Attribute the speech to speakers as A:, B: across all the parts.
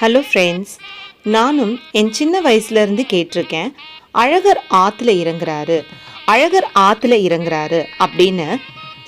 A: Hello friends நானும் என் சின்ன வயசுலேருந்து கேட்டிருக்கேன். அழகர் ஆற்றுல இறங்குறாரு. அழகர் ஆற்றுல இறங்குறாரு அப்படின்னு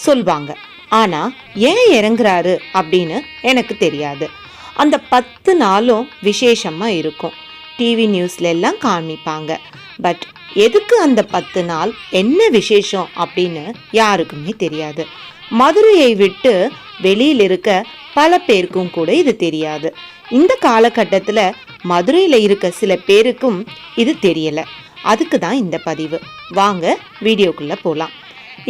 A: சொல்வாங்க. ஆனால் ஏன் இறங்குறாரு அப்படின்னு எனக்கு தெரியாது. அந்த பத்து நாளும் விசேஷமாக இருக்கும். டிவி நியூஸ்ல எல்லாம் காமிப்பாங்க. பட் எதுக்கு அந்த பத்து நாள்? என்ன விசேஷம் அப்படின்னு யாருக்குமே தெரியாது. மதுரையை விட்டு வெளியில் இருக்க பல பேருக்கும் கூட இது தெரியாது. இந்த காலகட்டத்தில் மதுரையில் இருக்க சில பேருக்கும் இது தெரியல. அதுக்கு தான் இந்த பதிவு. வாங்க வீடியோக்குள்ள போகலாம்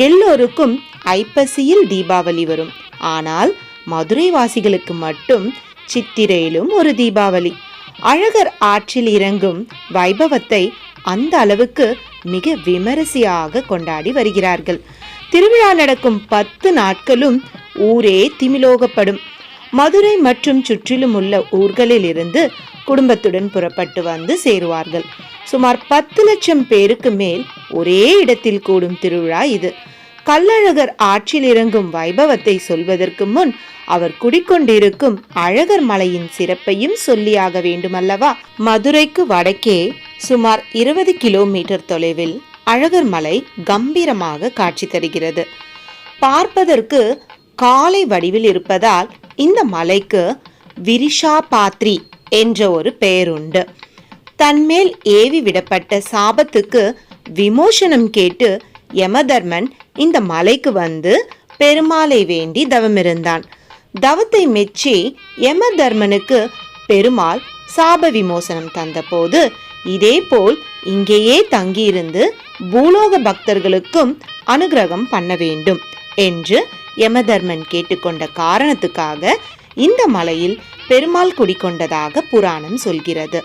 A: எல்லோருக்கும் ஐப்பசியில் தீபாவளி வரும். ஆனால் மதுரை வாசிகளுக்கு மட்டும் சித்திரையிலும் ஒரு தீபாவளி. அழகர் ஆற்றில் இறங்கும் வைபவத்தை அந்த அளவுக்கு மிக விமரிசையாக கொண்டாடி வருகிறார்கள். திருவிழா நடக்கும் பத்து நாட்களும் ஊரே திமிலோகப்படும். மதுரை மற்றும் சுற்றிலும் உள்ள ஊர்களில் இருந்து குடும்பத்துடன் புறப்பட்டு வந்து சேருவார்கள். சுமார் பத்து லட்சம் பேருக்கு மேல் ஒரே இடத்தில் கூடும் திருவிழா இது. கள்ளழகர் ஆற்றில் இறங்கும் வைபவத்தை சொல்வதற்கு முன் அவர் குடிக்கொண்டிருக்கும் அழகர் மலையின் சிறப்பையும் சொல்லியாக வேண்டுமல்லவா? மதுரைக்கு வடக்கே சுமார் இருபது கிலோமீட்டர் தொலைவில் அழகர் மலை கம்பீரமாக காட்சி தருகிறது. பார்ப்பதற்கு காலை வடிவில் இருப்பதால் இந்த மலைக்கு விரிஷா பாத்ரி என்ற ஒரு பெயருண்டு. தன்மேல் ஏவி விடப்பட்ட சாபத்துக்கு விமோசனம் கேட்டு யமதர்மன் இந்த மலைக்கு வந்து பெருமாளை வேண்டி தவமிருந்தான். தவத்தை மெச்சி யமதர்மனுக்கு பெருமாள் சாப விமோசனம் தந்தபோது இதேபோல் இங்கேயே தங்கியிருந்து பூலோக பக்தர்களுக்கும் அனுகிரகம் பண்ண வேண்டும் என்று யமதர்மன் கேட்டுக்கொண்ட காரணத்துக்காக இந்த மலையில் பெருமாள் குடிக்கொண்டதாக புராணம் சொல்கிறது.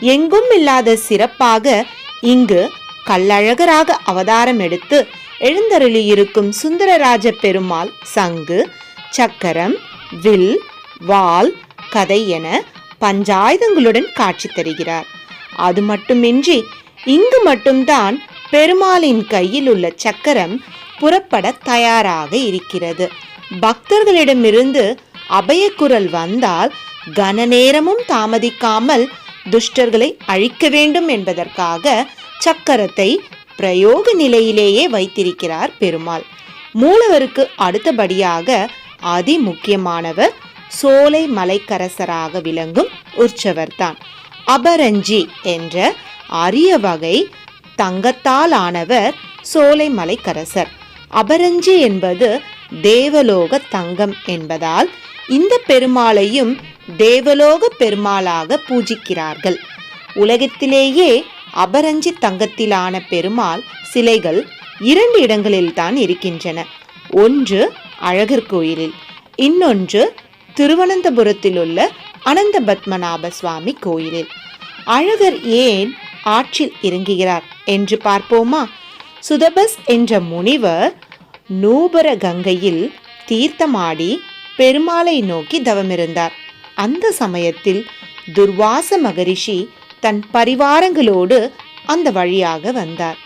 A: எங்கும் இல்லாத சிறப்பாக இங்கு கள்ளழகராக அவதாரம் எடுத்து எழுந்தருளி இருக்கும் சுந்தரராஜ பெருமாள் சங்கு சக்கரம் வில் வாள் கதை என பஞ்சாயுதங்களுடன் காட்சி தருகிறார். அது மட்டுமின்றி இங்கு மட்டும்தான் பெருமாளின் கையில் உள்ள சக்கரம் புறப்பட தயாராக இருக்கிறது. பக்தர்களிடமிருந்து அபயக்குரல் வந்தால் கன நேரமும் தாமதிக்காமல் துஷ்டர்களை அழிக்க வேண்டும் என்பதற்காக சக்கரத்தை பிரயோக நிலையிலேயே வைத்திருக்கிறார் பெருமாள். மூலவருக்கு அடுத்தபடியாக அதி முக்கியமானவர் சோலை மலைக்கரசராக விளங்கும் உற்சவர்தான். அபரஞ்சி என்ற அரிய வகை தங்கத்தால் ஆனவர் சோலை மலைக்கரசர். அபரஞ்சி என்பது தேவலோக தங்கம் என்பதால் இந்த பெருமாளையும் தேவலோக பெருமாளாக பூஜிக்கிறார்கள். உலகத்திலேயே அபரஞ்சி தங்கத்திலான பெருமாள் சிலைகள் இரண்டு இடங்களில்தான் இருக்கின்றன. ஒன்று அழகர் கோயிலில் இன்னொன்று திருவனந்தபுரத்தில் உள்ள அனந்த பத்மநாப சுவாமி கோயிலில். அழகர் ஏன் ஆற்றில் இறங்குகிறார் என்று பார்ப்போமா? சுதபஸ் என்ற முனிவர் நூபர கங்கையில் தீர்த்தமாடி பெருமாளை நோக்கி தவமிருந்தார். அந்த சமயத்தில் துர்வாச மகரிஷி தன் பரிவாரங்களோடு அந்த வழியாக வந்தார்.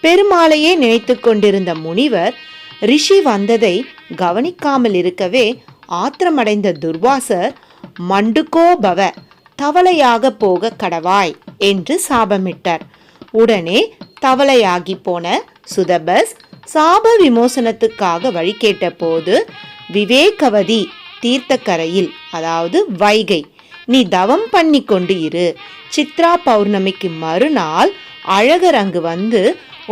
A: பெருமாளையே நினைத்து கொண்டிருந்த முனிவர் ரிஷி வந்ததை கவனிக்காமல் இருக்கவே ஆத்திரமடைந்த துர்வாசர் மண்டுகோ பவ தவளையாக போக கடவாய் என்று சாபமிட்டார். உடனே தவளையாகி போன சுதபஸ் சாப விமோசனத்துக்காக வழி கேட்டபோது விவேகவதி தீர்த்தக்கரையில் அதாவது வைகை நீ தவம் பண்ணி கொண்டு இரு. சித்ரா பௌர்ணமிக்கு மறுநாள் அழகர் அங்கு வந்து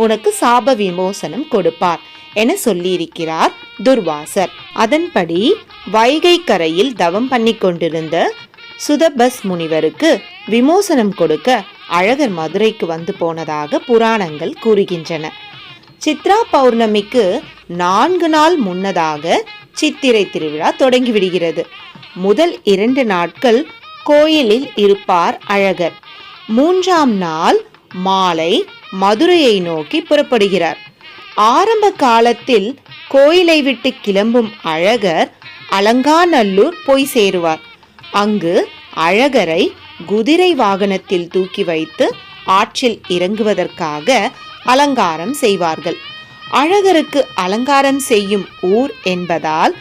A: உனக்கு சாப விமோசனம் கொடுப்பார் என சொல்லியிருக்கிறார் துர்வாசர். அதன்படி வைகை கரையில் தவம் பண்ணி கொண்டிருந்த சுதபஸ் முனிவருக்கு விமோசனம் கொடுக்க அழகர் மதுரைக்கு வந்து போனதாக புராணங்கள் கூறுகின்றன. சித்ரா பௌர்ணமிக்கு நான்கு நாள் முன்னதாக சித்திரை திருவிழா தொடங்கிவிடுகிறது. முதல் இரண்டு நாட்கள் கோயிலில் இருப்பார் அழகர். மூன்றாம் நாள் மாலை மதுரையை நோக்கி புறப்படுகிறார். ஆரம்ப காலத்தில் கோயிலை விட்டு கிளம்பும் அழகர் அலங்காநல்லூர் போய் சேருவார். அங்கு அழகரை குதிரை வாகனத்தில் தூக்கி வைத்து ஆற்றில் இறங்குவதற்காக அலங்காரம் செய்வார்கள். அழகருக்கு அலங்காரம் செய்யும் ஊர் என்பதால்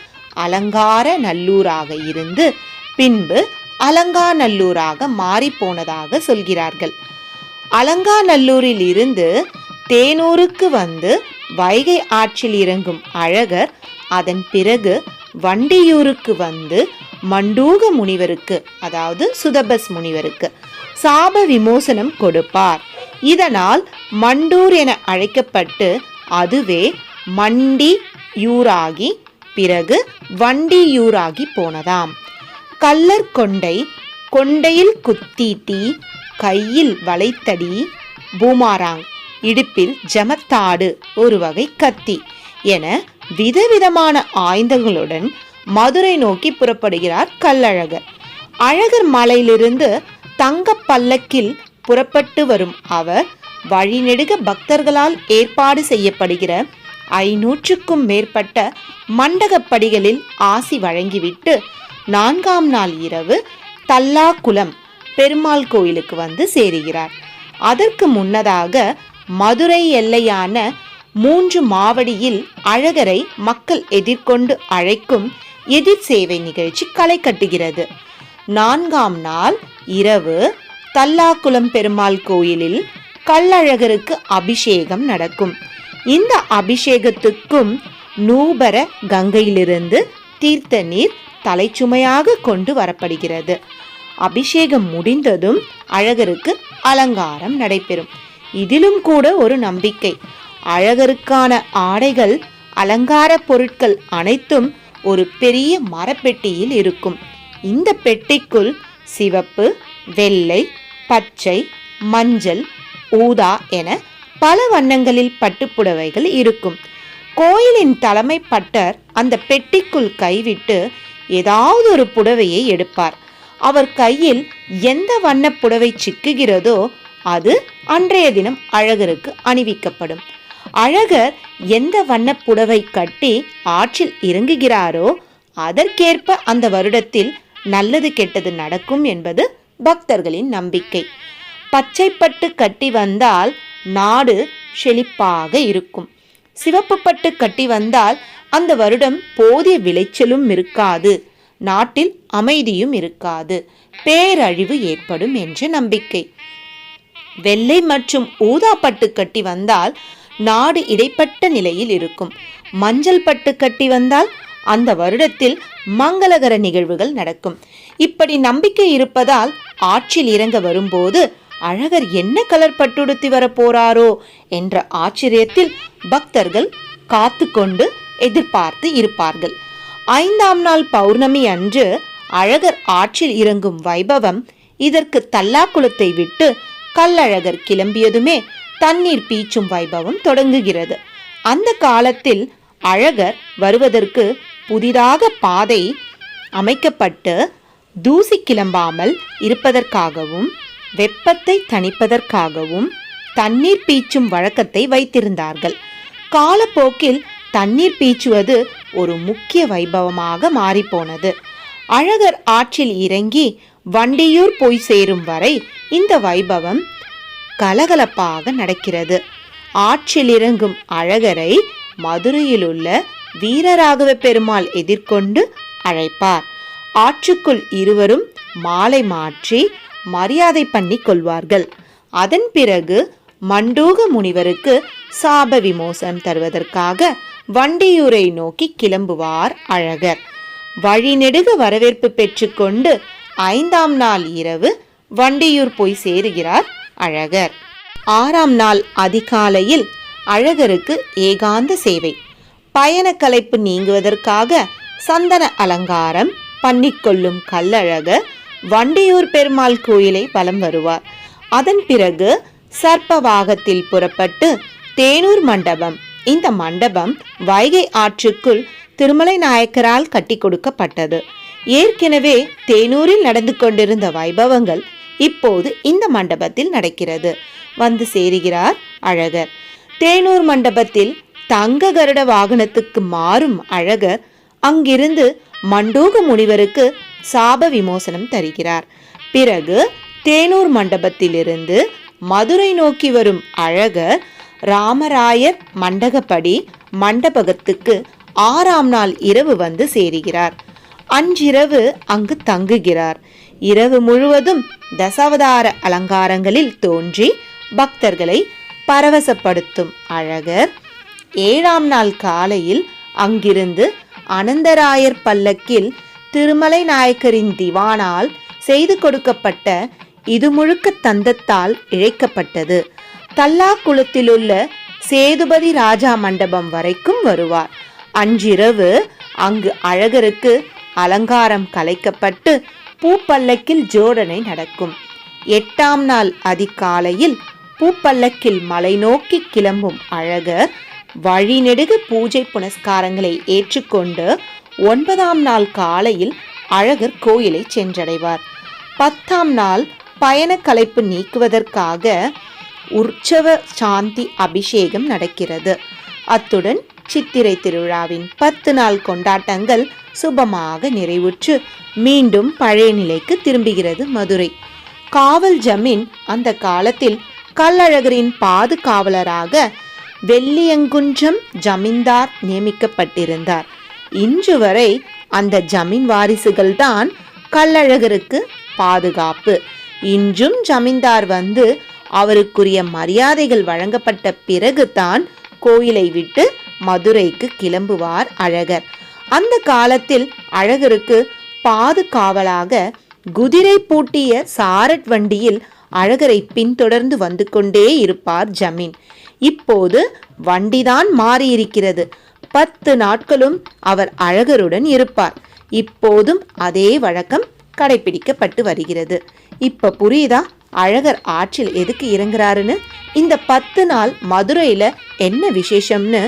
A: அலங்கார நல்லூராக இருந்து பின்பு அலங்காநல்லூராக மாறி போனதாக சொல்கிறார்கள். அலங்காநல்லூரில் இருந்து தேனூருக்கு வந்து வைகை ஆற்றில் இறங்கும் அழகர் அதன் பிறகு வண்டியூருக்கு வந்து மண்டூக முனிவருக்கு அதாவது சுதபஸ் முனிவருக்கு சாப விமோசனம் கொடுப்பார். இதனால் மண்டூர் என அழைக்கப்பட்டு அதுவே மண்டி யூராகி பிறகு வண்டியூராகி போனதாம். கல்லர் கொண்டை கொண்டையில் குத்தீட்டி கையில் வளைத்தடி பூமாராங் இடுப்பில் ஜமத்தாடு ஒரு வகை கத்தி என விதவிதமான ஆயுதங்களுடன் மதுரை நோக்கி புறப்படுகிறார் கல்லழகர் அழகர் மலையிலிருந்து தங்க பல்லக்கில் புறப்பட்டு வரும் அவர் வழிநெடுக பக்தர்களால் ஏற்பாடு செய்யப்படுகிற ஐநூற்றுக்கும் மேற்பட்ட மண்டகப்படிகளில் ஆசி வழங்கிவிட்டு நான்காம் நாள் இரவு தல்லாக்குளம் பெருமாள் கோயிலுக்கு வந்து சேருகிறார். அதற்கு முன்னதாக மதுரை எல்லையான மூன்று மாவடியில் அழகரை மக்கள் எதிர்கொண்டு அழைக்கும் எதிர் சேவை நிகழ்ச்சி களை கட்டுகிறது. நான்காம் நாள் இரவு தல்லாக்குளம் பெருமாள் கோயிலில் கல்லழகருக்கு அபிஷேகம் நடக்கும். இந்த அபிஷேகத்துக்கும் நூபர கங்கையிலிருந்து தீர்த்த நீர் தலைச்சுமையாக கொண்டு வரப்படுகிறது. அபிஷேகம் முடிந்ததும் அழகருக்கு அலங்காரம் நடைபெறும். இதிலும் கூட ஒரு நம்பிக்கை. அழகருக்கான ஆடைகள் அலங்கார பொருட்கள் அனைத்தும் ஒரு பெரிய மரப்பெட்டியில் இருக்கும். இந்த பெட்டிக்குள் சிவப்பு வெள்ளை பச்சை மஞ்சள் ஊதா என பல வண்ணங்களில் பட்டுப்புடவைகள் இருக்கும். கோயிலின் தலைமை பட்டர் அந்த பெட்டிக்குள் கைவிட்டு ஏதாவது ஒரு புடவையை எடுப்பார். அவர் கையில் எந்த வண்ண புடவை சிக்குகிறதோ அது அன்றைய தினம் அழகருக்கு அணிவிக்கப்படும். அழகர் எந்த வண்ண புடவை கட்டி ஆற்றில் இறங்குகிறாரோ அதற்கேற்ப அந்த வருடத்தில் நல்லது கெட்டது நடக்கும் என்பது பக்தர்களின் நம்பிக்கை. பச்சைப்பட்டு கட்டி வந்தால் நாடு செழிப்பாக இருக்கும். சிவப்பு பட்டு கட்டி வந்தால் அந்த வருடம் போதிய விளைச்சலும் இருக்காது. நாட்டில் அமைதியும் இருக்காது. பேரழிவு ஏற்படும் என்ற நம்பிக்கை. வெள்ளை மற்றும் ஊதா பட்டு கட்டி வந்தால் நாடு இடைப்பட்ட நிலையில் இருக்கும். மஞ்சள் பட்டு கட்டி வந்தால் அந்த வருடத்தில் மங்களகர நிகழ்வுகள் நடக்கும். இப்படி நம்பிக்கை இருப்பதால் ஆற்றில் இறங்க வரும்போது அழகர் என்ன கலர் பட்டுடுத்தி வர போறாரோ என்ற ஆச்சரியத்தில் பக்தர்கள் காத்து கொண்டு எதிர்பார்த்து இருப்பார்கள். ஐந்தாம் நாள் பௌர்ணமி அன்று அழகர் ஆற்றில் இறங்கும் வைபவம் இதற்கு தல்லாக்குளத்தை விட்டு கல்லழகர் கிளம்பியதுமே தண்ணீர் பீச்சும் வைபவம் தொடங்குகிறது. அந்த காலத்தில் அழகர் வருவதற்கு புதிதாக பாதை அமைக்கப்பட்டு தூசி கிளம்பாமல் இருப்பதற்காகவும் வெப்பத்தை தணிப்பதற்காகவும் தண்ணீர் பீச்சும் வழக்கத்தை வைத்திருந்தார்கள். காலப்போக்கில் தண்ணீர் பீச்சுவது ஒரு முக்கிய வைபவமாக மாறிப்போனது. அழகர் ஆற்றில் இறங்கி வண்டியூர் போய் சேரும் வரை இந்த வைபவம் கலகலப்பாக நடக்கிறது. ஆற்றில் இறங்கும் அழகரை மதுரையில் உள்ள வீரராகவ பெருமாள் எதிர்கொண்டு அழைப்பார். ஆற்றுக்குள் இருவரும் மாலை மாற்றி மரியாதை பண்ணி கொள்வார்கள். அதன் பிறகு மண்டூக முனிவருக்கு சாப விமோசனம் தருவதற்காக வண்டியூரை நோக்கி கிளம்புவார் அழகர். வழிநெடுக வரவேற்பு பெற்றுக்கொண்டு ஐந்தாம் நாள் இரவு வண்டியூர் போய் சேருகிறார் அழகர். ஆறாம் நாள் அதிகாலையில் அழகருக்கு ஏகாந்த சேவை. பயண கலைப்பு நீங்குவதற்காக சந்தன அலங்காரம் பண்ணிக்கொள்ளும் கல்லழகர் வண்டியூர் பெருமாள் கோயிலை வலம் வருவார். அதன் பிறகு சர்ப்பவாகத்தில் புறப்பட்டு தேனூர் மண்டபம் இந்த மண்டபம் வைகை ஆற்றுக்குள் திருமலை நாயக்கரால் கட்டி கொடுக்கப்பட்டது. ஏற்கனவே தேனூரில் நடந்து கொண்டிருந்த வைபவங்கள் இப்போது இந்த மண்டபத்தில் நடக்கிறது. வந்து சேருகிறார் அழகர். தேனூர் மண்டபத்தில் தங்க கருட வாகனத்துக்கு மாறும் அழகர் அங்கிருந்து மண்டூக முனிவருக்கு சாப விமோசனம் தருகிறார். பிறகு தேனூர் மண்டபத்திலிருந்து மதுரை நோக்கி வரும் அழகர் ராமராயர் மண்டகப்படி மண்டபகத்துக்கு ஆறாம் நாள் இரவு வந்து சேருகிறார். அன்றிரவு அங்கு தங்குகிறார். இரவு முழுவதும் தசாவதார அலங்காரங்களில் தோன்றி பக்தர்களை பரவசப்படுத்தும் அழகர் ஏழாம் நாள் காலையில் அங்கிருந்து அனந்தராயர் பல்லக்கில் திருமலை நாயக்கரின் திவானால் செய்து கொடுக்கப்பட்ட இது முழுக்க தந்தத்தால் இழைக்கப்பட்டது. தல்லாக்குளத்திலுள்ள சேதுபதி ராஜா மண்டபம் வரைக்கும் வருவார். அன்றிரவு அங்கு அழகருக்கு அலங்காரம் கலைக்கப்பட்டு பூப்பல்லக்கில் ஜோடனை நடக்கும். எட்டாம் நாள் அதிகாலையில் பூப்பல்லக்கில் மலை நோக்கி கிளம்பும் அழகர் வழிநெடுகு பூஜை புனஸ்காரங்களை ஏற்றுக்கொண்டு ஒன்பதாம் நாள் காலையில் அழகர் கோயிலை சென்றடைவார். பத்தாம் நாள் பயண கலைப்பு நீக்குவதற்காக உற்சவ சாந்தி அபிஷேகம் நடக்கிறது. அத்துடன் சித்திரை திருவிழாவின் பத்து நாள் கொண்டாட்டங்கள் சுபமாக நிறைவுற்று மீண்டும் பழைய நிலைக்கு திரும்புகிறது மதுரை. காவல் ஜமீன் அந்த காலத்தில் கல்லழகரின் பாதுகாவலராக வெள்ளியங்குன்றம் ஜமீன்தார் நியமிக்கப்பட்டிருந்தார். இன்று வரை அந்த ஜமீன் வாரிசுகள் தான் கள்ளழகருக்கு பாதுகாப்பு. இன்றும் ஜமீன்தார் வந்து அவருக்குரிய மரியாதைகள் வழங்கப்பட்ட பிறகுதான் கோயிலை விட்டு மதுரைக்கு கிளம்புவார் அழகர். அந்த காலத்தில் அழகருக்கு பாதுகாவலாக குதிரை பூட்டிய சாரட் வண்டியில் அழகரை பின்தொடர்ந்து வந்து கொண்டே இருப்பார் ஜமீன். இப்போது வண்டிதான் மாறியிருக்கிறது. பத்து நாட்களும் அவர் அழகருடன் இருப்பார். இப்போதும் அதே வழக்கம் கடைபிடிக்கப்பட்டு வருகிறது. இப்ப புரியுதா? அழகர் ஆற்றில் எதுக்கு இறங்குறாருன்னு? இந்த பத்து நாள் மதுரையில என்ன விசேஷம்னு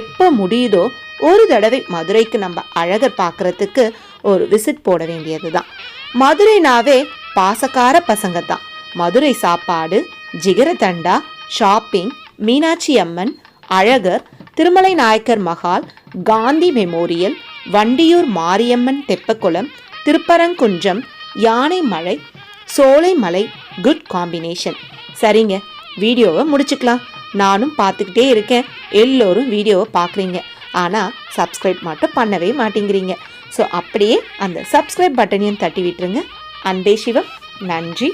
A: எப்ப முடியுதோ ஒரு தடவை மதுரைக்கு நம்ம அழகர் பார்க்கறதுக்கு ஒரு விசிட் போட வேண்டியதுதான். மதுரைனாவே பாசக்கார பசங்க தான் மதுரை சாப்பாடு jigarthanda shopping Meenakshi Amman Alagar Thirumalai Nayakkar Mahal Gandhi memorial Vandiyur Mariamman Teppakulam Thiruparankundram Solai Solaimalai good combination. சரிங்க வீடியோவை முடிச்சுக்கலாம். நானும் பார்த்துக்கிட்டே இருக்கேன். எல்லோரும் வீடியோவை பார்க்குறீங்க. ஆனால் சப்ஸ்கிரைப் மட்டும் பண்ணவே மாட்டேங்கிறீங்க. ஸோ அப்படியே அந்த சப்ஸ்கிரைப் பட்டனையும் தட்டி விட்டுருங்க. அன்பே சிவம் நன்றி.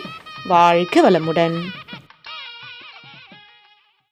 A: வாழ்க வளமுடன்.